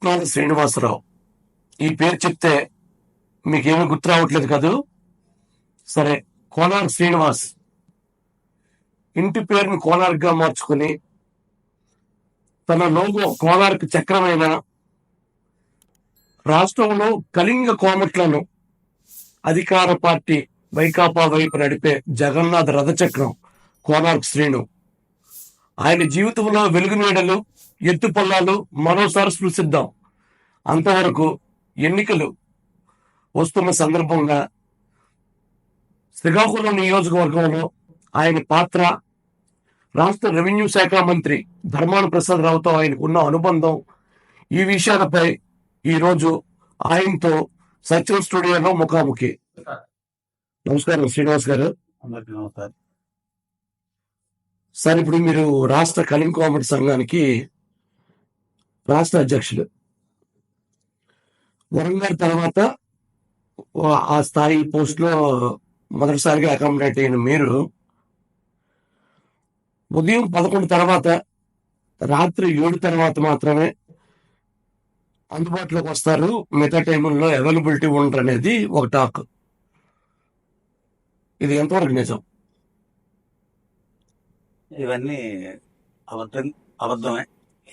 పట్నాల శ్రీనివాసరావు. ఈ పేరు చెప్తే మీకేమీ గుర్తు రావట్లేదు కదూ? సరే కోనార్ శ్రీనివాస్. ఇంటి పేరుని కోనార్గా మార్చుకుని తన లోగో కోనార్క్ చక్రమైన రాష్ట్రంలో కళింగ కోమట్లను అధికార పార్టీ వైకాపా వైపు నడిపే జగన్నాథ్ రథచక్రం కోనార్క్ శ్రీను. ఆయన జీవితంలో వెలుగు నీడలు ఎత్తు పొల్లాలు మరోసారి స్పృశిద్దాం. అంతవరకు ఎన్నికలు వస్తున్న సందర్భంగా శ్రీకాకుళం నియోజకవర్గంలో ఆయన పాత్ర రాష్ట్ర రెవెన్యూ శాఖ మంత్రి ధర్మాన ప్రసాద్ రావుతో ఆయనకు ఉన్న అనుబంధం ఈ విషయాలపై ఈరోజు ఆయనతో సచివ్ స్టూడియోలో ముఖాముఖి. నమస్కారం శ్రీనివాస్ గారు. సార్ ఇప్పుడు మీరు రాష్ట్ర కలింగ్ కోమటి సంఘానికి రాష్ట్ర అధ్యక్షులు. వరంగల్ తర్వాత ఆ స్థాయి పోస్ట్లో మొదటిసారిగా అకామిడేట్ అయిన మీరు ఉదయం పదకొండు తర్వాత రాత్రి ఏడు తర్వాత మాత్రమే అందుబాటులోకి వస్తారు. మిగతా టైంలో అవైలబిలిటీ ఉండరు అనేది ఒక టాక్. ఇది ఎంతవరకు నిజం? ఇవన్నీ అబద్ధం అబద్ధమే.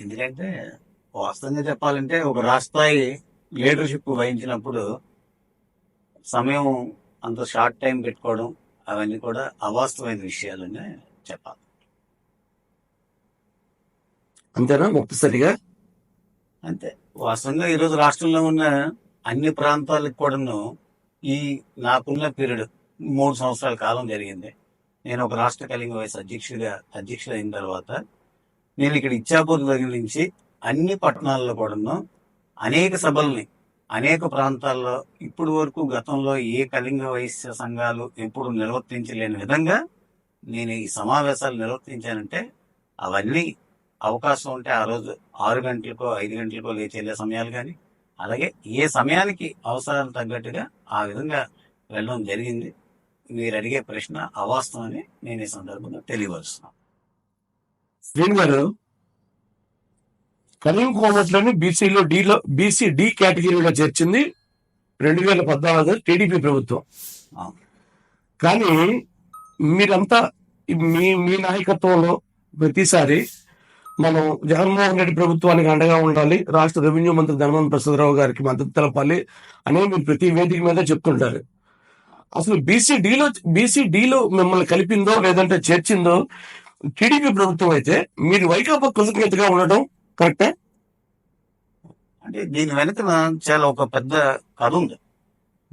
ఎందుకంటే వాస్తవంగా చెప్పాలంటే ఒక రాష్ట్రాయి లీడర్షిప్ వహించినప్పుడు సమయం అంత షార్ట్ టైం పెట్టుకోవడం అవన్నీ కూడా అవాస్తవమైన విషయాలనే చెప్పాలి. అంతేనా? ముక్తసరిగా అంతే. వాస్తవంగా ఈరోజు రాష్ట్రంలో ఉన్న అన్ని ప్రాంతాలకు కూడాను ఈ నాకున్న పీరియడ్ మూడు సంవత్సరాల కాలం జరిగింది. నేను ఒక రాష్ట్ర కలింగ వయసు అధ్యక్షుడిగా అధ్యక్షుడు అయిన తర్వాత నేను ఇక్కడ ఇచ్చాపూర్ దగ్గర నుంచి అన్ని పట్టణాల్లో కూడాను అనేక సభల్ని అనేక ప్రాంతాల్లో ఇప్పుడు వరకు గతంలో ఏ కళింగ వైశ్య సంఘాలు ఎప్పుడు నిర్వర్తించలేని విధంగా నేను ఈ సమావేశాలు నిర్వర్తించానంటే అవన్నీ అవకాశం ఉంటే ఆ రోజు ఆరు గంటలకో ఐదు గంటలకో లేచి వెళ్ళే సమయాలు కానీ అలాగే ఏ సమయానికి అవసరాలు తగ్గట్టుగా ఆ విధంగా వెళ్ళడం జరిగింది. మీరు అడిగే ప్రశ్న అవాస్తవం అని నేను ఈ సందర్భంగా తెలియవలసిన శ్రీను గారు కరీం కోమట్లని బీసీలో డీలో బీసీ డి కేటగిరీలో చేర్చింది రెండు వేల పద్నాలుగు టీడీపీ ప్రభుత్వం. కానీ మీరంతా మీ మీ నాయకత్వంలో ప్రతిసారి మనం జగన్మోహన్ రెడ్డి ప్రభుత్వానికి అండగా ఉండాలి రాష్ట్ర రెవెన్యూ మంత్రి ధర్మన్ ప్రసాదరావు గారికి మద్దతు తెలపాలి అని మీరు ప్రతి వేదిక మీద చెప్తుంటారు అసలు బీసీ డీలో బీసీ డీలో మిమ్మల్ని కలిపిందో లేదంటే చేర్చిందో టీడీపీ ప్రభుత్వం అయితే మీరు వైకాపా కృతజ్ఞతగా ఉండడం కరెక్టే? అంటే దీని వెనుకన చాలా ఒక పెద్ద కథ ఉంది.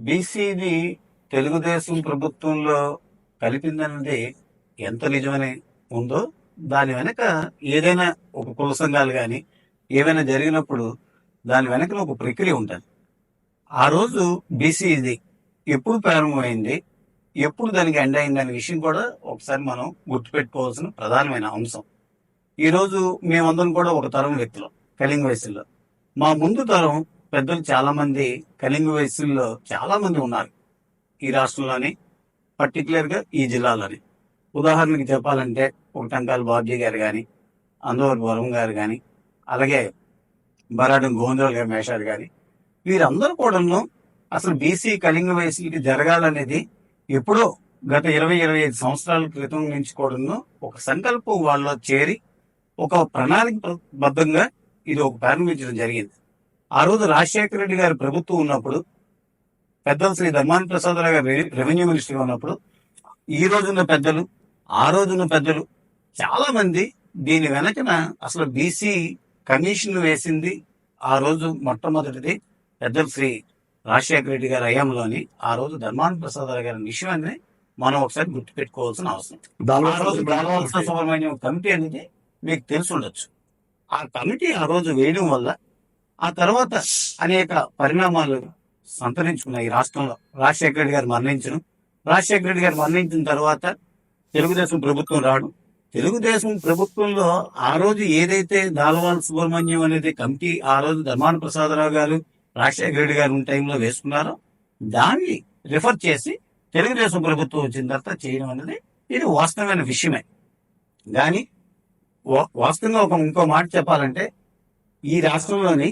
బీసీది తెలుగుదేశం ప్రభుత్వంలో కలిపిందన్నది ఎంత నిజమని ఉందో దాని వెనక ఏదైనా ఒక కుల సంఘాలు కానీ ఏవైనా జరిగినప్పుడు దాని వెనక ఒక ప్రక్రియ ఉంటుంది. ఆ రోజు బీసీది ఎప్పుడు ప్రారంభమైంది ఎప్పుడు దానికి ఎండ్ అయింది అనే విషయం కూడా ఒకసారి మనం గుర్తుపెట్టుకోవాల్సిన ప్రధానమైన అంశం. ఈరోజు మేమందరం కూడా ఒక తరం వ్యక్తులు కళింగ వయసుల్లో మా ముందు తరం పెద్దలు చాలా మంది కళింగ వయసుల్లో చాలా మంది ఉన్నారు. ఈ రాష్ట్రంలోని పర్టికులర్గా ఈ జిల్లాలోని. ఉదాహరణకి చెప్పాలంటే ఒక టంకాల బాబ్జీ గారు కానీ అందవరి వరం గారు కానీ అలాగే బరాడు గోందోల్ గారు మేషారు గారి వీరందరూ కూడాను అసలు బీసీ కళింగ వయసులకి జరగాలనేది ఎప్పుడో గత ఇరవై ఇరవై ఐదు సంవత్సరాల క్రితం నుంచి కూడాను ఒక సంకల్పం వాళ్ళలో చేరి ఒక ప్రణాళిక బద్ధంగా ఇది ఒక ప్రారంభించడం జరిగింది. ఆ రోజు రాజశేఖర రెడ్డి గారి ప్రభుత్వం ఉన్నప్పుడు పెద్దలు శ్రీ ధర్మాన ప్రసాదరావు గారు రెవె- రెవెన్యూ మినిస్టర్ ఉన్నప్పుడు ఈ రోజున్న పెద్దలు ఆ రోజున్న పెద్దలు చాలా మంది దీని వెనకన అసలు బీసీ కమిషన్ వేసింది ఆ రోజు మొట్టమొదటిది పెద్దలు శ్రీ రాజశేఖర రెడ్డి గారి హయాంలోని ఆ రోజు ధర్మాన ప్రసాదరావు గారి విషయాన్ని మనం ఒకసారి గుర్తుపెట్టుకోవాల్సిన అవసరం. ఆ రోజు దానవలస సుబ్రహ్మణ్యం కమిటీ అనేది మీకు తెలిసి ఉండొచ్చు ఆ కమిటీ ఆ రోజు వేయడం వల్ల ఆ తర్వాత అనేక పరిణామాలు సంతరించుకున్నాయి ఈ రాష్ట్రంలో. రాజశేఖర రెడ్డి గారు మరణించడం రాజశేఖర రెడ్డి గారు మరణించిన తర్వాత తెలుగుదేశం ప్రభుత్వం రావడం. తెలుగుదేశం ప్రభుత్వంలో ఆ రోజు ఏదైతే దాలవాల సుబ్రహ్మణ్యం అనేది కమిటీ ఆ రోజు ధర్మాన ప్రసాదరావు గారు రాజశేఖర రెడ్డి గారు టైంలో వేసుకున్నారో దాన్ని రిఫర్ చేసి తెలుగుదేశం ప్రభుత్వం వచ్చిన తర్వాత చేయడం అనేది ఇది వాస్తవమైన విషయమే. కానీ వాస్తవంగా ఒక ఇంకో మాట చెప్పాలంటే ఈ రాష్ట్రంలోని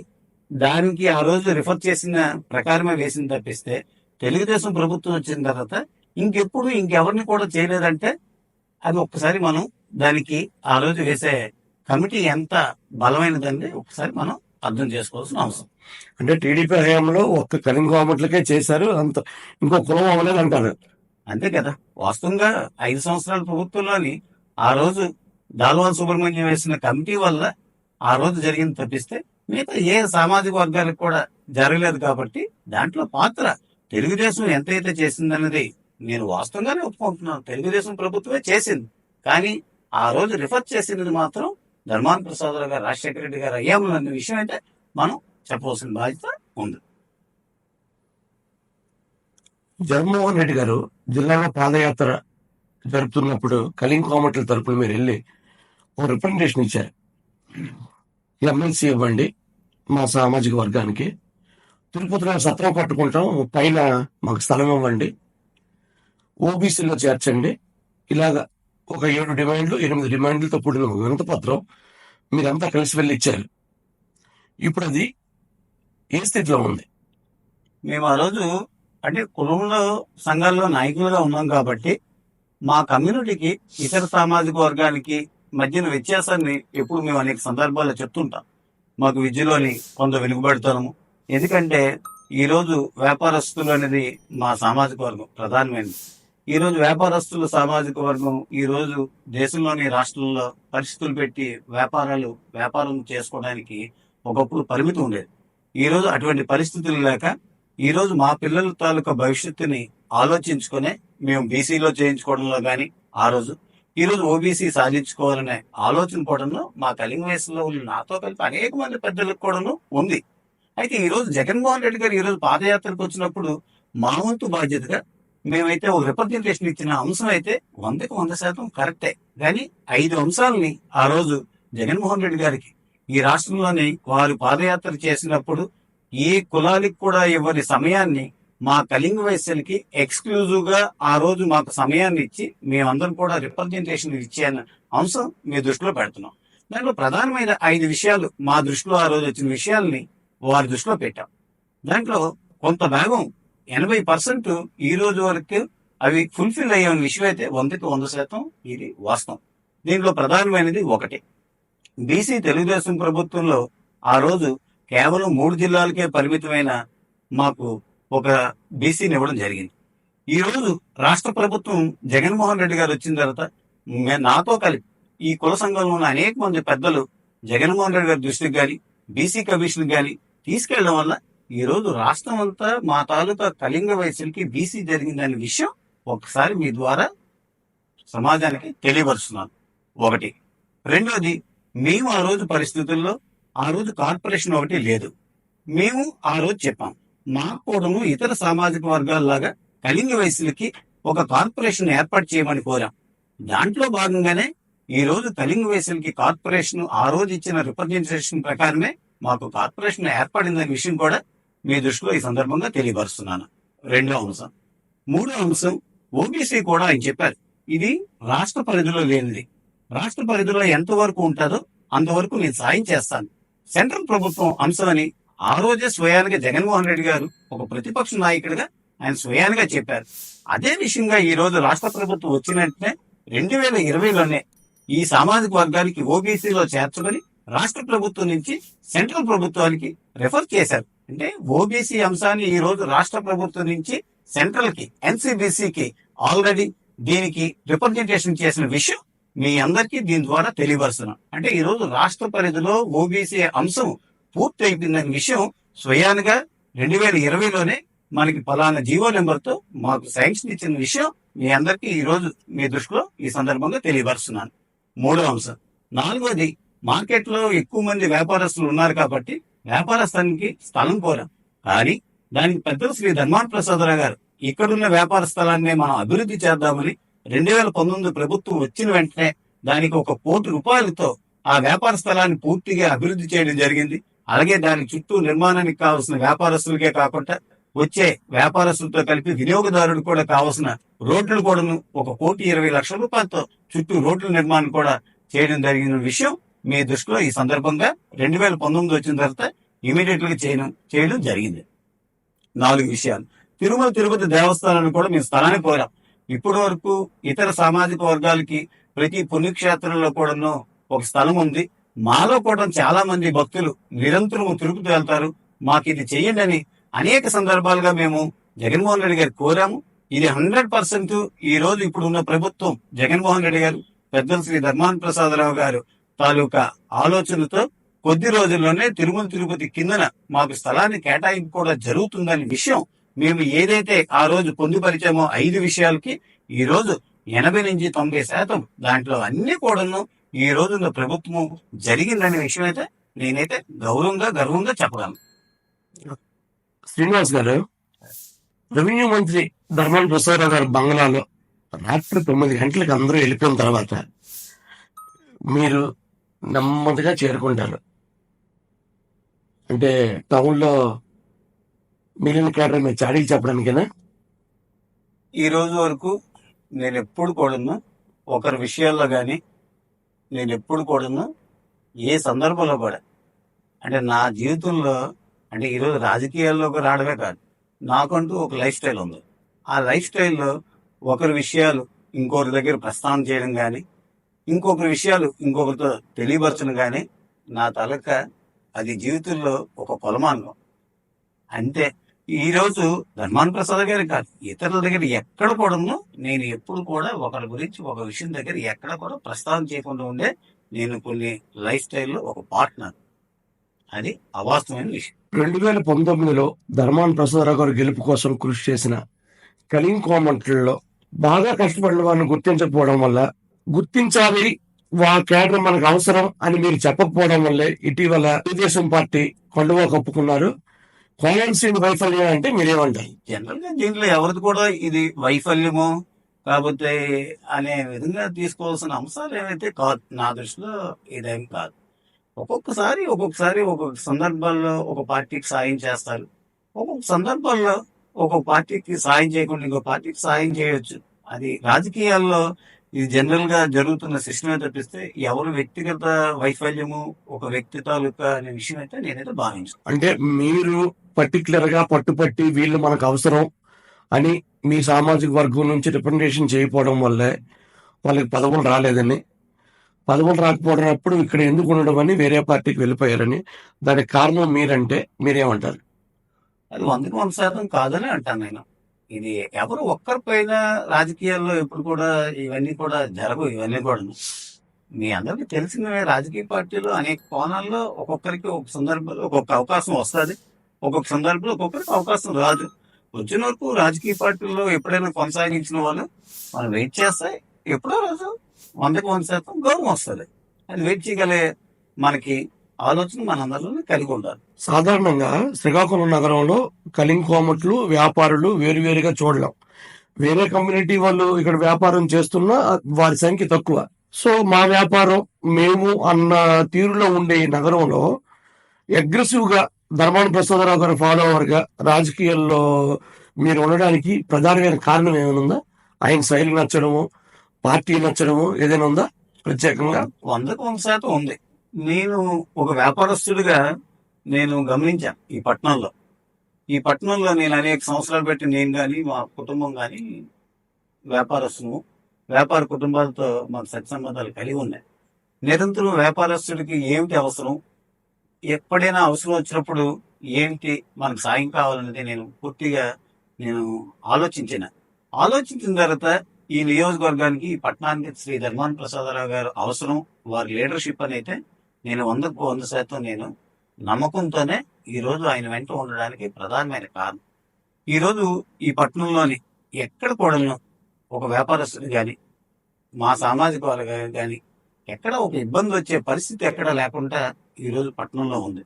దానికి ఆ రోజు రిఫర్ చేసిన ప్రకారమే వేసింది తప్పిస్తే తెలుగుదేశం ప్రభుత్వం వచ్చిన తర్వాత ఇంకెప్పుడు ఇంకెవరిని కూడా చేయలేదంటే అది ఒక్కసారి మనం దానికి ఆ రోజు వేసే కమిటీ ఎంత బలమైనదండి ఒకసారి మనం అర్థం చేసుకోవాల్సిన అవసరం. అంటే టీడీపీ హయాంలో ఒక్క కలింగ కోమట్లకే చేశారు అంత ఇంకో కులం అవ్వలేదు అంటారు అంతే కదా. వాస్తవంగా ఐదు సంవత్సరాల ప్రభుత్వంలోని ఆ రోజు దాల్వాన్ సుబ్రహ్మణ్యం వేసిన కమిటీ వల్ల ఆ రోజు జరిగింది తప్పిస్తే మిగతా ఏ సామాజిక వర్గాలకు కూడా జరగలేదు కాబట్టి దాంట్లో పాత్ర తెలుగుదేశం ఎంతైతే చేసిందన్నది నేను వాస్తవంగానే ఒప్పుకుంటున్నాను. తెలుగుదేశం ప్రభుత్వమే చేసింది. కానీ ఆ రోజు రిఫర్ చేసినది మాత్రం ధర్మాన ప్రసాదరావు గారు రాజశేఖర రెడ్డి గారు అయ్యాము అన్న విషయం అయితే మనం చెప్పవలసిన బాధ్యత ఉంది. జగన్మోహన్ రెడ్డి గారు జిల్లాలో పాదయాత్ర జరుపుతున్నప్పుడు కలింగ కోమట్ల తరపున మీరు వెళ్ళి ఓ రిప్రజెంటేషన్ ఇచ్చారు. ఎమ్మెల్సీ ఇవ్వండి మా సామాజిక వర్గానికి. తిరుపతిలో సత్రం కట్టుకుంటాం పైన మాకు స్థలం ఇవ్వండి. ఓబీసీలో చేర్చండి. ఇలాగ ఒక ఏడు డిమాండ్లు ఎనిమిది డిమాండ్లతో కూడిన ఒక పత్రం మీరంతా కలిసి వెళ్ళి ఇచ్చారు. ఇప్పుడు అది ఏ స్థితిలో ఉంది? మేము ఆ రోజు అంటే కులంలో సంఘాల్లో నాయకులుగా ఉన్నాం కాబట్టి మా కమ్యూనిటీకి ఇతర సామాజిక వర్గానికి మధ్యన వ్యత్యాసాన్ని ఎప్పుడు మేము అనేక సందర్భాల్లో చెప్తుంటాం. మాకు విద్యలోని కొంత వెనుకబడతాము ఎందుకంటే ఈరోజు వ్యాపారస్తులు అనేది మా సామాజిక వర్గం ప్రధానమైనది. ఈరోజు వ్యాపారస్తుల సామాజిక వర్గం ఈరోజు దేశంలోని రాష్ట్రంలో పరిస్థితులు పెట్టి వ్యాపారాలు వ్యాపారం చేసుకోవడానికి ఒకప్పుడు పరిమితి ఉండేది. ఈ రోజు అటువంటి పరిస్థితులు లేక ఈరోజు మా పిల్లల తాలూకా భవిష్యత్తుని ఆలోచించుకునే మేము బీసీలో చేయించుకోవడంలో కానీ ఆ రోజు ఈరోజు ఓబీసీ సాధించుకోవాలనే ఆలోచన కూడాను మా కలింగ వయసులో ఉన్న నాతో కలిపి అనేక మంది పెద్దలకు కూడాను ఉంది. అయితే ఈరోజు జగన్మోహన్ రెడ్డి గారు ఈరోజు పాదయాత్రకు వచ్చినప్పుడు మా వంతు బాధ్యతగా మేమైతే ఒక రిప్రజెంటేషన్ ఇచ్చిన అంశం అయితే వందకు వంద శాతం కరెక్టే. కానీ ఐదు అంశాలని ఆ రోజు జగన్మోహన్ రెడ్డి గారికి ఈ రాష్ట్రంలోని వారు పాదయాత్ర చేసినప్పుడు ఏ కులానికి కూడా ఇవ్వని సమయాన్ని మా కళింగ వయస్సులకి ఎక్స్క్లూజివ్గా ఆ రోజు మాకు సమయాన్ని ఇచ్చి మేమందరం కూడా రిప్రజెంటేషన్ ఇచ్చే అంశం మీ దృష్టిలో పెడుతున్నాం. దాంట్లో ప్రధానమైన ఐదు విషయాలు మా దృష్టిలో ఆ రోజు వచ్చిన విషయాల్ని వారి దృష్టిలో పెట్టాం. దాంట్లో కొంత భాగం ఎనభై పర్సెంట్ ఈ రోజు వరకు అవి ఫుల్ఫిల్ అయ్యే విషయం అయితే వందకి వంద శాతం ఇది వాస్తవం. దీంట్లో ప్రధానమైనది ఒకటి. బీసీ తెలుగుదేశం ప్రభుత్వంలో ఆ రోజు కేవలం మూడు జిల్లాలకే పరిమితమైన మాకు ఒక బీసీని ఇవ్వడం జరిగింది. ఈ రోజు రాష్ట్ర ప్రభుత్వం జగన్మోహన్ రెడ్డి గారు వచ్చిన తర్వాత నాతో కలిపి ఈ కుల సంఘంలో ఉన్న అనేక మంది పెద్దలు జగన్మోహన్ రెడ్డి గారి దృష్టికి కానీ బీసీ కమిషన్ కానీ తీసుకెళ్ళడం వల్ల ఈ రోజు రాష్ట్రం అంతా మా తాలూకా కళింగ వయసులకి బీసీ జరిగిందనే విషయం ఒకసారి మీ ద్వారా సమాజానికి తెలియపరుస్తున్నాను. ఒకటి. రెండోది మేము ఆ రోజు పరిస్థితుల్లో ఆ రోజు కార్పొరేషన్ ఒకటి లేదు. మేము ఆ రోజు చెప్పాం. మా కూడాను ఇతర సామాజిక వర్గాల్లాగా కళింగ వయసులకి ఒక కార్పొరేషన్ ఏర్పాటు చేయమని కోరాం. దాంట్లో భాగంగానే ఈ రోజు కళింగ వయసులకి కార్పొరేషన్ ఆ రోజు ఇచ్చిన రిప్రజెంటేషన్ ప్రకారమే మాకు కార్పొరేషన్ ఏర్పడిందనే విషయం కూడా మీ దృష్టిలో ఈ సందర్భంగా తెలియపరుస్తున్నాను. రెండో అంశం. మూడో అంశం ఓబీసీ కూడా ఆయన చెప్పారు. ఇది రాష్ట్ర పరిధిలో లేనిది. రాష్ట్ర పరిధిలో ఎంతవరకు ఉంటుందో అంతవరకు నేను సాయం చేస్తాను. సెంట్రల్ ప్రభుత్వం అంశం అని ఆ రోజే స్వయానికి జగన్మోహన్ రెడ్డి గారు ఒక ప్రతిపక్ష నాయకుడిగా ఆయన స్వయానిగా చెప్పారు. అదే విషయంగా ఈ రోజు రాష్ట్ర ప్రభుత్వం వచ్చినట్టే రెండు వేల ఇరవైలోనే ఈ సామాజిక వర్గానికి ఓబీసీలో చేర్చుకొని రాష్ట్ర ప్రభుత్వం నుంచి సెంట్రల్ ప్రభుత్వానికి రెఫర్ చేశారు. అంటే ఓబీసీ అంశాన్ని ఈ రోజు రాష్ట్ర ప్రభుత్వం నుంచి సెంట్రల్కి ఎన్సీబీసీకి ఆల్రెడీ దీనికి రిప్రజెంటేషన్ చేసిన విషయం మీ అందరికీ దీని ద్వారా తెలియపరుస్తున్నాం. అంటే ఈ రోజు రాష్ట్ర పరిధిలో ఓబీసీ అంశం పూర్తి అయిపోయిందనే విషయం స్వయానుగా రెండు వేల ఇరవైలోనే మనకి పలానా జీవో నెంబర్తో మాకు శాంక్షన్ ఇచ్చిన విషయం మీ అందరికీ ఈ రోజు మీ దృష్టిలో ఈ సందర్భంగా తెలియపరుస్తున్నాను. మూడో అంశం. నాలుగోది మార్కెట్లో ఎక్కువ మంది వ్యాపారస్తులు ఉన్నారు కాబట్టి వ్యాపారస్థానికి స్థలం కోరాం. కానీ దానికి పెద్దలు శ్రీ ధర్మాన్ ప్రసాదరావు గారు ఇక్కడున్న వ్యాపార స్థలాన్ని మనం అభివృద్ధి చేద్దామని రెండు వేల పంతొమ్మిది ప్రభుత్వం వచ్చిన వెంటనే దానికి ఒక కోటి రూపాయలతో ఆ వ్యాపార స్థలాన్ని పూర్తిగా అభివృద్ధి చేయడం జరిగింది. అలాగే దాని చుట్టూ నిర్మాణానికి కావాల్సిన వ్యాపారస్తులకే కాకుండా వచ్చే వ్యాపారస్తులతో కలిపి వినియోగదారుడు కూడా కావాల్సిన రోడ్లు కూడాను ఒక కోటి ఇరవై లక్షల రూపాయలతో చుట్టూ రోడ్ల నిర్మాణం కూడా చేయడం జరిగిన విషయం మీ దృష్టిలో ఈ సందర్భంగా రెండు వేల పంతొమ్మిది వచ్చిన తర్వాత ఇమీడియట్గా చేయడం చేయడం జరిగింది. నాలుగు విషయాలు. తిరుమల తిరుపతి దేవస్థానాన్ని కూడా మేము స్థలాన్ని కోరాం ఇప్పటి వరకు ఇతర సామాజిక వర్గాలకి ప్రతి పుణ్యక్షేత్రంలో కూడాను ఒక స్థలం ఉంది. మాలో కూడా చాలా మంది భక్తులు నిరంతరం తిరుగుతూ వెళ్తారు. మాకు ఇది చెయ్యండి అని అనేక సందర్భాలుగా మేము జగన్మోహన్ రెడ్డి గారు కోరాము. ఇది హండ్రెడ్ పర్సెంట్ ఈ రోజు ఇప్పుడు ఉన్న ప్రభుత్వం జగన్మోహన్ రెడ్డి గారు పెద్దలు శ్రీ ధర్మాన ప్రసాదరావు గారు తాలూకా ఆలోచనతో కొద్ది రోజుల్లోనే తిరుమల తిరుపతి కిందన మాకు స్థలాన్ని కేటాయింపు కూడా జరుగుతుందనే విషయం మేము ఏదైతే ఆ రోజు పొందుపరిచామో ఐదు విషయాలకి ఈ రోజు ఎనభై నుంచి తొంభై శాతం దాంట్లో అన్ని కూడాను ఈ రోజు ప్రభుత్వం జరిగిందనే విషయం అయితే నేనైతే గౌరవంగా గర్వంగా చెప్పగలను. శ్రీనివాస్ గారు రెవెన్యూ మంత్రి ధర్మాన ప్రసాదరావు గారి బంగ్లాలో రాత్రి తొమ్మిది గంటలకు అందరూ వెళ్ళిపోయిన తర్వాత మీరు నెమ్మదిగా చేరుకుంటారు. అంటే టౌన్లో మిగిలిన కేటర్ మీరు చాడీలు చెప్పడానికేనా? ఈ రోజు వరకు నేను ఎప్పుడు కూడాను. ఒకరి విషయాల్లో గాని నేను ఎప్పుడు కూడాను ఏ సందర్భంలో కూడా అంటే నా జీవితంలో అంటే ఈరోజు రాజకీయాల్లోకి రావడమే కాదు నాకంటూ ఒక లైఫ్ స్టైల్ ఉంది. ఆ లైఫ్ స్టైల్లో ఒకరి విషయాలు ఇంకొకరి దగ్గర ప్రస్తావన చేయడం కానీ ఇంకొకరి విషయాలు ఇంకొకరితో తెలియపరచడం కానీ నా తలక అది జీవితంలో ఒక కొలమానం. అంతే ఈ రోజు ధర్మాన ప్రసాద్ గారి కాదు ఇతరుల దగ్గర ఎక్కడ కూడాను నేను ఎప్పుడు కూడా ఒకరి గురించి ఒక విషయం దగ్గర ఎక్కడ కూడా ప్రస్తావన చేయకుండా ఉండే నేను కొన్ని లైఫ్ స్టైల్లో ఒక పార్ట్నర్. అది అవాస్తవమైన విషయం. రెండు వేల పంతొమ్మిదిలో ధర్మాన్ ప్రసాదరావు గారు గెలుపు కోసం కృషి చేసిన కలింగ్ కామెంట్లలో బాగా కష్టపడిన వారిని గుర్తించకపోవడం వల్ల గుర్తించాలి వా కేటర్ మనకు అవసరం అని మీరు చెప్పకపోవడం వల్లే ఇటీవల తెలుగుదేశం పార్టీ కొండవా కప్పుకున్నారు. కోనసీమ వైఫల్యం అంటే మీరేమంటారు? జనరల్గా దీంట్లో ఎవరిది కూడా ఇది వైఫల్యము కాకపోతే అనే విధంగా తీసుకోవాల్సిన అంశాలు ఏమైతే కాదు నా దృష్టిలో ఇదేం కాదు. ఒక్కొక్కసారి ఒక్కొక్కసారి ఒక్కొక్క సందర్భాల్లో ఒక పార్టీకి సాయం చేస్తారు. ఒక్కొక్క సందర్భాల్లో ఒక్కొక్క పార్టీకి సాయం చేయకుండా ఇంకో పార్టీకి సాయం చేయొచ్చు. అది రాజకీయాల్లో ఇది జనరల్గా జరుగుతున్న సిస్టమే తప్పిస్తే ఎవరు వ్యక్తిగత వైఫల్యము ఒక వ్యక్తి తాలూకా అనే విషయం అయితే నేనైతే భావించను. అంటే మీరు పర్టికులర్గా పట్టుపట్టి వీళ్ళు మనకు అవసరం అని మీ సామాజిక వర్గం నుంచి రిప్రజెంటేషన్ చేయకపోవడం వల్లే వాళ్ళకి పదవులు రాలేదని. పదవులు రాకపోవడం ఇక్కడ ఎందుకు ఉండడం అని వేరే పార్టీకి వెళ్ళిపోయారని. దానికి కారణం మీరంటే మీరేమంటారు? అది వందకి వంద శాతం కాదని అంటాను నేను. ఇది ఎవరు ఒక్కరిపైన రాజకీయాల్లో ఎప్పుడు కూడా ఇవన్నీ కూడా జరగవు ఇవన్నీ కూడా మీ అందరికీ తెలిసిన రాజకీయ పార్టీలు అనేక కోణాల్లో ఒక్కొక్కరికి ఒక సందర్భంలో ఒక్కొక్క అవకాశం వస్తుంది. ఒక్కొక్క సందర్భంలో ఒక్కొక్కరికి అవకాశం రాదు. వచ్చిన వరకు రాజకీయ పార్టీల్లో ఎప్పుడైనా కొనసాగించిన వాళ్ళు మనం వెయిట్ చేస్తే ఎప్పుడో రోజు వందకు వంద శాతం గౌరవం వస్తుంది. అది వెయిట్ చేయగలే మనకి ఆలోచన మనందరిలోనే కలిగి ఉండాలి. సాధారణంగా శ్రీకాకుళం నగరంలో కలింగ్ కోమట్లు వ్యాపారులు వేరువేరుగా చూడలేం. వేరే కమ్యూనిటీ వాళ్ళు ఇక్కడ వ్యాపారం చేస్తున్నా వారి సంఖ్య తక్కువ. సో మా వ్యాపారం మేము అన్న తీరులో ఉండే ఈ నగరంలో అగ్రెసివ్గా ధర్మాన ప్రసాదరావు గారు ఫాలోవర్గా రాజకీయాల్లో మీరు ఉండడానికి ప్రధానమైన కారణం ఏమైనా ఉందా? ఆయన శైలి నచ్చడము పార్టీ నచ్చడము ఏదైనా ఉందా? ప్రత్యేకంగా? వందకు వంద శాతం ఉంది. నేను ఒక వ్యాపారస్తుడిగా నేను గమనించాను ఈ పట్టణంలో. ఈ పట్టణంలో నేను అనేక సంవత్సరాలు పెట్టి నేను కానీ మా కుటుంబం కానీ వ్యాపారస్తుము వ్యాపార కుటుంబాలతో మాకు సత్సంబంధాలు కలిగి ఉన్నాయి. నిరంతరం వ్యాపారస్తుడికి ఏమిటి అవసరం? ఎప్పుడైనా అవసరం వచ్చినప్పుడు ఏంటి మనకు సాయం కావాలనేది నేను పూర్తిగా నేను ఆలోచించిన. ఆలోచించిన తర్వాత ఈ నియోజకవర్గానికి ఈ పట్టణానికి శ్రీ ధర్మాన ప్రసాదరావు గారు అవసరం వారి లీడర్షిప్ అని అయితే నేను వందకు వంద శాతం నేను నమ్మకంతోనే ఈ రోజు ఆయన వెంట ఉండడానికి ప్రధానమైన కారణం. ఈరోజు ఈ పట్టణంలోని ఎక్కడ కూడా ఒక వ్యాపారస్తులు కానీ మా సామాజిక వర్గ కానీ ఎక్కడ ఒక ఇబ్బంది వచ్చే పరిస్థితి ఎక్కడ లేకుండా ఈ రోజు పట్టణంలో ఉంది.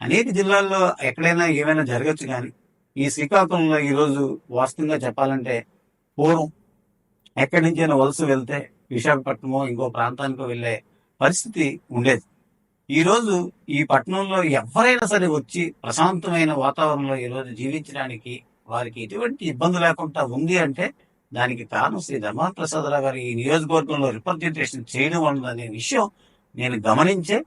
అనేక జిల్లాల్లో ఎక్కడైనా ఏమైనా జరగచ్చు కానీ ఈ శ్రీకాకుళంలో ఈ రోజు వాస్తవంగా చెప్పాలంటే పూర్వం ఎక్కడి నుంచైనా వలస వెళ్తే విశాఖపట్నమో ఇంకో ప్రాంతానికో వెళ్ళే పరిస్థితి ఉండేది. ఈ రోజు ఈ పట్టణంలో ఎవరైనా సరే వచ్చి ప్రశాంతమైన వాతావరణంలో ఈ రోజు జీవించడానికి వారికి ఎటువంటి ఇబ్బంది లేకుండా ఉంది అంటే దానికి కారణం శ్రీ ధర్మాన ప్రసాదరావు గారు ఈ నియోజకవర్గంలో రిప్రజెంటేషన్ చేయడం వలన అనే విషయం నేను గమనించే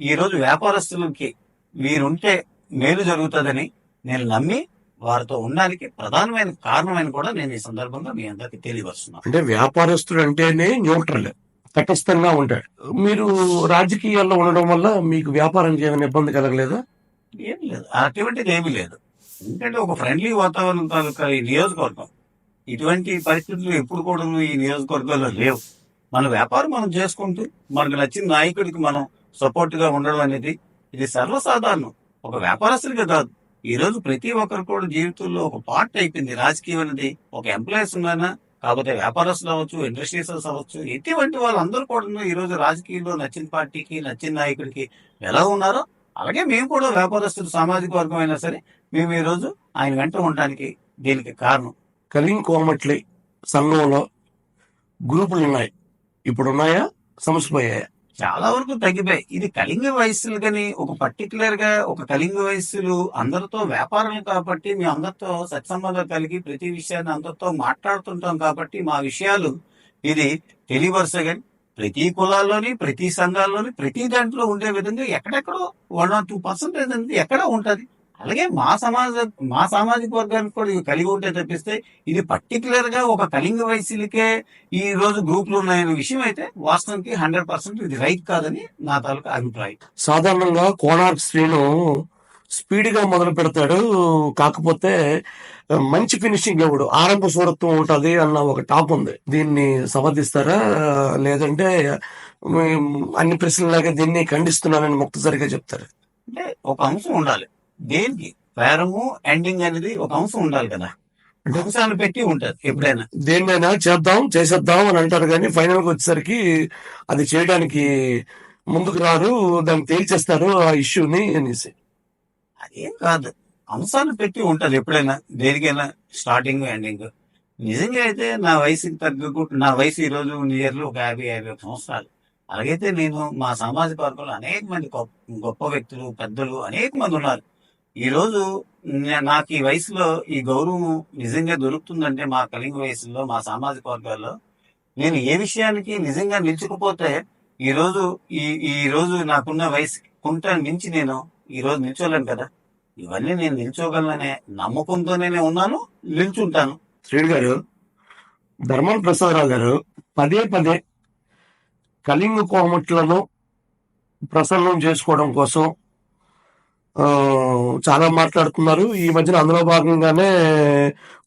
ఈ రోజు వ్యాపారస్తులకి వీరుంటే మేలు జరుగుతుందని నేను నమ్మి వారితో ఉండడానికి ప్రధానమైన కారణమైన కూడా నేను ఈ సందర్భంగా మీ అందరికి తెలియవస్తున్నాను అంటే వ్యాపారస్తుడు అంటేనే న్యూట్రల్ తటస్థంగా ఉంటాడు. మీరు రాజకీయాల్లో ఉండడం వల్ల మీకు వ్యాపారానికి ఏమైనా ఇబ్బంది కలగలేదా? ఏం లేదు అటువంటిది ఏమీ లేదు. ఎందుకంటే ఒక ఫ్రెండ్లీ వాతావరణం తాలూకా ఈ నియోజకవర్గం ఇటువంటి పరిస్థితులు ఎప్పుడు కూడా ఈ నియోజకవర్గాల్లో లేవు. మన వ్యాపారం మనం చేసుకుంటూ మనకు నచ్చిన నాయకుడికి మనం సపోర్ట్గా ఉండడం అనేది ఇది సర్వసాధారణం. ఒక వ్యాపారస్తుడికి కాదు. ఈ రోజు ప్రతి ఒక్కరు కూడా జీవితంలో ఒక పార్ట్ అయిపోయింది. రాజకీయం అనేది ఒక ఎంప్లాయీస్ ఉన్నానా? కాకపోతే వ్యాపారస్తులు అవ్వచ్చు ఇండస్ట్రీస్ అవ్వచ్చు ఎటువంటి వాళ్ళందరూ కూడా ఈ రోజు రాజకీయంలో నచ్చిన పార్టీకి నచ్చిన నాయకుడికి ఎలా ఉన్నారో అలాగే మేము కూడా వ్యాపారస్తులు సామాజిక వర్గం అయినా సరే మేము ఈ రోజు ఆయన వెంట ఉండడానికి దీనికి కారణం. కలింగ్ కోమట్లి సంఘంలో గ్రూపులు ఉన్నాయి ఇప్పుడు ఉన్నాయా సమసిపోయాయా? చాలా వరకు తగ్గిపోయాయి. ఇది కళింగ వయస్సులు కానీ ఒక పర్టికులర్గా ఒక కళింగ వయస్సులు అందరితో వ్యాపారం కాబట్టి మేము అందరితో సత్సంబంధం కలిగి ప్రతి విషయాన్ని అందరితో మాట్లాడుతుంటాం కాబట్టి మా విషయాలు ఇది తెలియవరుసగా ప్రతి కులాల్లోని ప్రతి సంఘాల్లోని ప్రతి దాంట్లో ఉండే విధంగా ఎక్కడెక్కడో వన్ ఆర్ టూ పర్సెంటేజ్ అనేది ఎక్కడ ఉంటది. అలాగే మా సమాజ మా సామాజిక వర్గానికి కూడా ఇవి కలిగి ఉంటే తప్పిస్తే ఇది పర్టికులర్గా ఒక కళింగ వయసులకే ఈ రోజు గ్రూపులు ఉన్నాయనే విషయం అయితే వాస్తవానికి హండ్రెడ్ పర్సెంట్ ఇది రైట్ కాదని నా తాలూకా అభిప్రాయం. సాధారణంగా కోణార్క్ శ్రీను స్పీడ్గా మొదలు పెడతాడు కాకపోతే మంచి ఫినిషింగ్ ఇవ్వడు ఆరంభ సూరత్వం ఉంటది అన్న ఒక టాప్ ఉంది. దీన్ని సమర్థిస్తారా? లేదంటే అన్ని ప్రశ్నలాగా దీన్ని ఖండిస్తున్నానని ముక్తసరిగా చెప్తారు? అంటే ఒక అంశం ఉండాలి. దేనికి? ప్రారంభం ఎండింగ్ అనేది ఒక అంశం ఉండాలి కదా. అంశాలు పెట్టి ఉంటది ఎప్పుడైనా. దేన్నైనా చేద్దాం చేసేద్దాం అని అంటారు కానీ ఫైనల్గా వచ్చేసరికి అది చేయడానికి ముందుకు రారు దాన్ని తేల్చేస్తారు ఆ ఇష్యూని అనేసి. అదేం కాదు. అంశాలు పెట్టి ఉంటది ఎప్పుడైనా దేనికైనా స్టార్టింగ్ ఎండింగ్ నిజంగా అయితే నా వయసుకి తగ్గ నా వయసు ఈ రోజు నియర్లు ఒక యాభై యాభై ఒక సంవత్సరాలు. అలాగైతే నేను మా సామాజిక వర్గంలో అనేక మంది గొప్ప గొప్ప వ్యక్తులు పెద్దలు అనేక మంది ఉన్నారు. ఈరోజు నాకు ఈ వయసులో ఈ గౌరవం నిజంగా దొరుకుతుందంటే మా కలింగ వయసులో మా సామాజిక వర్గాల్లో నేను ఏ విషయానికి నిజంగా నిల్చుకుపోతే ఈ రోజు ఈ ఈ రోజు నాకున్న వయసు కుంట మించి నేను ఈరోజు నిల్చోలేను కదా. ఇవన్నీ నేను నిల్చోగలననే నమ్మకంతోనే ఉన్నాను నిల్చుంటాను. శ్రీడు గారు ధర్మం ప్రసాదరావు గారు పదే పదే కళింగ కోమట్లను ప్రసన్నం చేసుకోవడం కోసం చాలా మాట్లాడుతున్నారు. ఈ మధ్యన అందులో భాగంగానే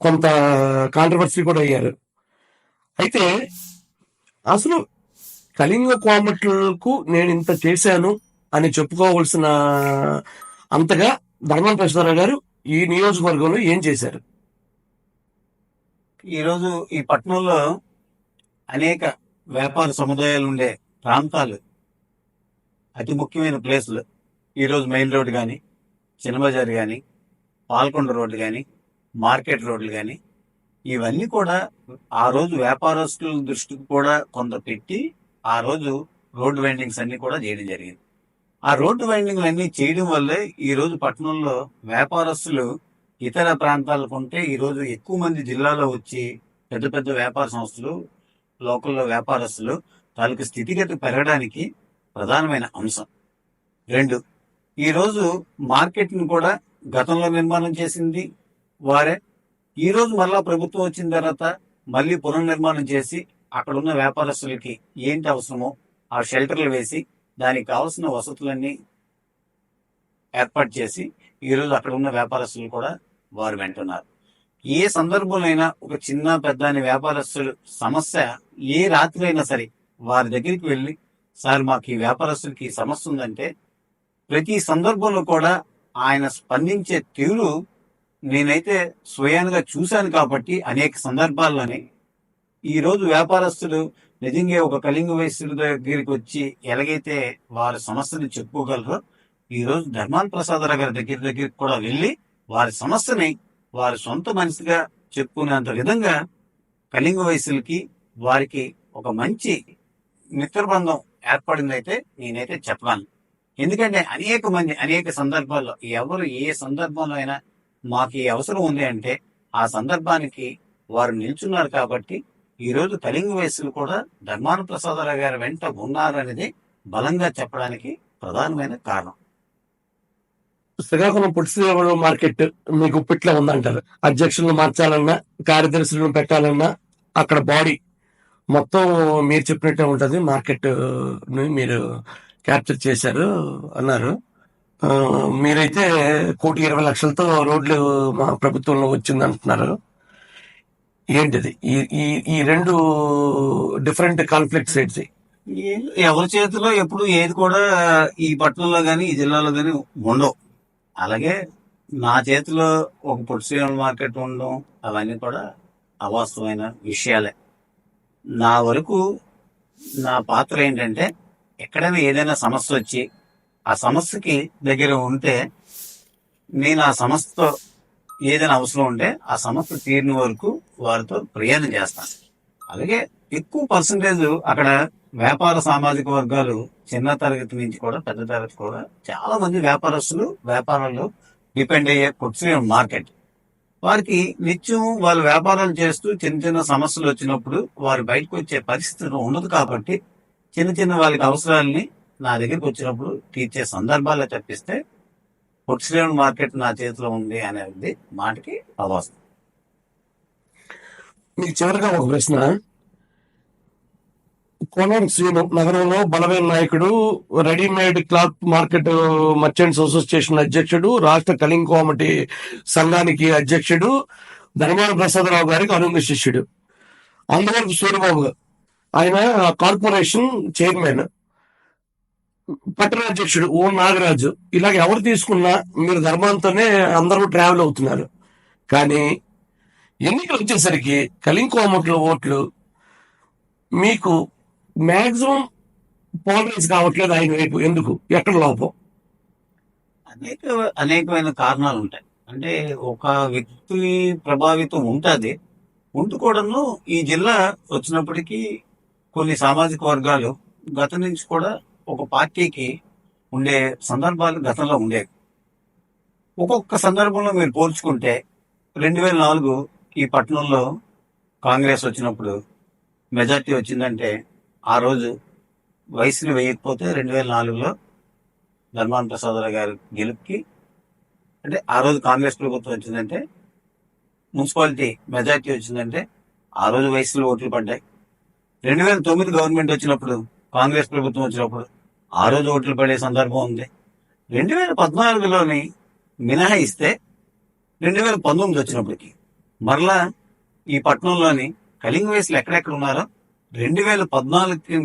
కొంత కాంట్రవర్సీ కూడా అయ్యారు. అయితే అసలు కళింగ కోమట్లకు నేను ఇంత చేశాను అని చెప్పుకోవాల్సిన అంతగా ధర్మం ప్రసాదరావు గారు ఈ నియోజకవర్గంలో ఏం చేశారు? ఈ రోజు ఈ పట్టణంలో అనేక వ్యాపార సముదాయాలు ఉండే ప్రాంతాలు అతి ముఖ్యమైన ప్లేసులు. ఈరోజు మెయిన్ రోడ్ కానీ చిన్నబజార్ కానీ పాల్కొండ రోడ్డు కానీ మార్కెట్ రోడ్లు కానీ ఇవన్నీ కూడా ఆ రోజు వ్యాపారస్తుల దృష్టికి కూడా కొంత పెట్టి ఆ రోజు రోడ్డు వైండింగ్స్ అన్ని కూడా చేయడం జరిగింది. ఆ రోడ్డు వైండింగ్లు అన్ని చేయడం వల్లే ఈ రోజు పట్టణంలో వ్యాపారస్తులు ఇతర ప్రాంతాల ఉంటే ఈ రోజు ఎక్కువ మంది జిల్లాలో వచ్చి పెద్ద పెద్ద వ్యాపార సంస్థలు లోకల్లో వ్యాపారస్తులు తాలూకు స్థితిగతి పెరగడానికి ప్రధానమైన అంశం. రెండు ఈరోజు మార్కెట్ని కూడా గతంలో నిర్మాణం చేసింది వారే. ఈరోజు మళ్ళా ప్రభుత్వం వచ్చిన తర్వాత మళ్ళీ పునర్నిర్మాణం చేసి అక్కడ ఉన్న వ్యాపారస్తులకి ఏంటి అవసరమో ఆ షెల్టర్లు వేసి దానికి కావాల్సిన వసతులన్నీ ఏర్పాటు చేసి ఈ రోజు అక్కడ ఉన్న వ్యాపారస్తులు కూడా వారు వెంటున్నారు. ఏ సందర్భంలోనైనా ఒక చిన్న పెద్ద అని వ్యాపారస్తులు సమస్య ఏ రాత్రి అయినా సరే వారి దగ్గరికి వెళ్ళి సార్ మాకు ఈ వ్యాపారస్తులకి ఈ సమస్య ఉందంటే ప్రతి సందర్భంలో కూడా ఆయన స్పందించే తీరు నేనైతే స్వయానుగా చూశాను కాబట్టి అనేక సందర్భాల్లోనే. ఈ రోజు వ్యాపారస్తులు నిజంగా ఒక కలింగ వయస్సుల దగ్గరికి వచ్చి ఎలాగైతే వారి సమస్యని చెప్పుకోగలరో ఈరోజు ధర్మాన్ ప్రసాదరావు గారి దగ్గర దగ్గరికి కూడా వెళ్ళి వారి సమస్యని వారి సొంత మనిషిగా చెప్పుకునేంత విధంగా కళింగ వయసులకి వారికి ఒక మంచి మిత్రబంధం ఏర్పడిందైతే నేనైతే చెప్పగలను. ఎందుకంటే అనేక మంది అనేక సందర్భాల్లో ఎవరు ఏ సందర్భంలో అయినా మాకు ఈ అవసరం ఉంది అంటే ఆ సందర్భానికి వారు నిల్చున్నారు కాబట్టి ఈ రోజు వయస్సులు కూడా ధర్మాన ప్రసాదరావు గారి వెంట ఉన్నారు అనేది బలంగా చెప్పడానికి ప్రధానమైన కారణం. శ్రీకాకుళం పుట్టిన మార్కెట్ మీకు గుప్పిట్లో ఉందంటారు. అధ్యక్షులను మార్చాలన్నా కార్యదర్శులను పెట్టాలన్నా అక్కడ బాడీ మొత్తం మీరు చెప్పినట్టే ఉంటది. మార్కెట్ మీరు క్యాప్చర్ చేశారు అన్నారు. మీరైతే కోటి ఇరవై లక్షలతో రోడ్లు మా ప్రభుత్వంలో వచ్చింది అంటున్నారు ఏంటిది? ఈ ఈ ఈ రెండు డిఫరెంట్ కాన్ఫ్లిక్ట్స్ ఏంటి ఎవరి చేతిలో ఎప్పుడు ఏది కూడా ఈ పట్టణంలో కానీ ఈ జిల్లాలో కానీ ఉండవు. అలాగే నా చేతిలో ఒక పొట్టు మార్కెట్ ఉండడం అవన్నీ కూడా అవాస్తవమైన విషయాలే. నా వరకు నా పాత్ర ఏంటంటే ఎక్కడైనా ఏదైనా సమస్య వచ్చి ఆ సమస్యకి దగ్గర ఉంటే నేను ఆ సమస్యతో ఏదైనా అవసరం ఉంటే ఆ సమస్య తీరిన వరకు వారితో ప్రయాణం చేస్తాను. అలాగే ఎక్కువ పర్సంటేజ్ అక్కడ వ్యాపార సామాజిక వర్గాలు చిన్న తరగతి నుంచి కూడా పెద్ద తరగతి కూడా చాలా మంది వ్యాపారస్తులు వ్యాపారాలు డిపెండ్ అయ్యే కొట్టు మార్కెట్. వారికి నిత్యం వాళ్ళు వ్యాపారాలు చేస్తూ చిన్న చిన్న సమస్యలు వచ్చినప్పుడు వారు బయటకు వచ్చే పరిస్థితి ఉండదు కాబట్టి చిన్న చిన్న వాళ్ళకి అవసరాలని నా దగ్గరికి వచ్చినప్పుడు తీర్చే సందర్భాల్లో తప్పిస్తే పొట్టు మార్కెట్ నా చేతిలో ఉంది అనేది మాటకి అవాస్తవం. మీకు చివరిగా ఒక ప్రశ్న. కోనం శ్రీను నగరంలో బలమైన నాయకుడు readymade cloth market merchants association అధ్యక్షుడు రాష్ట్ర కలింగ్ కోమటి సంఘానికి అధ్యక్షుడు ధర్మాన ప్రసాదరావు గారికి అనుంగ శిష్యుడు అందువరకు సూర్యబాబు ఆయన కార్పొరేషన్ చైర్మన్ పట్టణ అధ్యక్షుడు ఓ నాగరాజు. ఇలాగ ఎవరు తీసుకున్నా మీరు ధర్మంతోనే అందరూ ట్రావెల్ అవుతున్నారు. కానీ ఎన్నికలు వచ్చేసరికి కలింగ్ ఓట్లు మీకు మ్యాక్సిమం పాలరైజ్ కావట్లేదు ఆయన వైపు. ఎందుకు? ఎక్కడ లోపం? అనేక అనేకమైన కారణాలు ఉంటాయి. అంటే ఒక వ్యక్తి ప్రభావితం ఉంటుంది. ఉంటూ కూడాను ఈ జిల్లా వచ్చినప్పటికీ కొన్ని సామాజిక వర్గాలు గత నుంచి కూడా ఒక పార్టీకి ఉండే సందర్భాలు గతంలో ఉండేవి. ఒక్కొక్క సందర్భంలో మీరు పోల్చుకుంటే రెండు వేల నాలుగు ఈ పట్టణంలో కాంగ్రెస్ వచ్చినప్పుడు మెజార్టీ వచ్చిందంటే ఆ రోజు వయసుని వేయకపోతే రెండు వేల నాలుగులో ధర్మాన ప్రసాదరావు గారి గెలుపుకి అంటే ఆ రోజు కాంగ్రెస్ ప్రభుత్వం వచ్చిందంటే మున్సిపాలిటీ మెజార్టీ వచ్చిందంటే ఆ రోజు వయసులో ఓట్లు పడ్డాయి. రెండు వేల తొమ్మిది గవర్నమెంట్ వచ్చినప్పుడు కాంగ్రెస్ ప్రభుత్వం వచ్చినప్పుడు ఆ రోజు ఓట్లు పడే సందర్భం ఉంది. రెండు వేల పద్నాలుగులోని మినహాయిస్తే రెండు వేల పంతొమ్మిది వచ్చినప్పటికి మరలా ఈ పట్టణంలోని కలింగ వయసులు ఎక్కడెక్కడ ఉన్నారో రెండు వేల పద్నాలుగుకి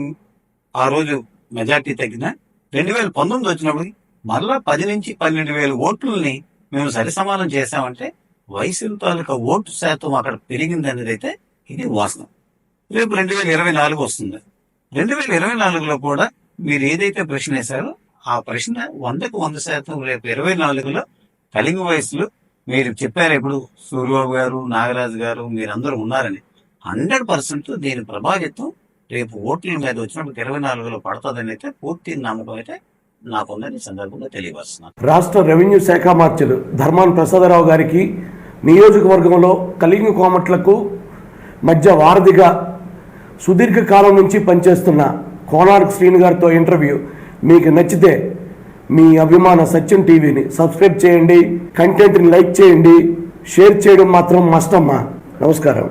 ఆ రోజు మెజార్టీ తగ్గిన రెండు వేల పంతొమ్మిది వచ్చినప్పటికి మరలా పది నుంచి పన్నెండు వేల ఓట్లని మేము సరిసమానం చేశామంటే వయసు తాలూకా ఓటు శాతం అక్కడ పెరిగింది అనేది అయితే ఇది వాస్తవం. రేపు రెండు వేల ఇరవై నాలుగు వస్తుంది. రెండు వేల ఇరవై నాలుగులో కూడా మీరు ఏదైతే ప్రశ్న వేశారో ఆ ప్రశ్న వందకు వంద శాతం రేపు ఇరవై నాలుగులో కలింగ వయసులు మీరు చెప్పారు ఇప్పుడు సూర్యబాబు గారు నాగరాజు గారు మీరందరూ ఉన్నారని. హండ్రెడ్ పర్సెంట్ దీని ప్రభావితం రేపు ఓట్ల మీద వచ్చినప్పుడు ఇరవై నాలుగులో పడుతుందని అయితే పూర్తి నమ్మకం అయితే నాకుందని సందర్భంగా తెలియవస్తున్నాను రాష్ట్ర రెవెన్యూ శాఖ మార్చులు ధర్మాన్ ప్రసాదరావు గారికి నియోజకవర్గంలో కలింగ కోమట్లకు మధ్య వారధిగా సుదీర్ఘకాలం నుంచి పనిచేస్తున్న కోనార్క్ శ్రీను గారితో ఇంటర్వ్యూ. మీకు నచ్చితే మీ అభిమాన సత్యం టీవీని సబ్స్క్రైబ్ చేయండి కంటెంట్ని లైక్ చేయండి షేర్ చేయడం మాత్రం మస్తమ్మా నమస్కారం.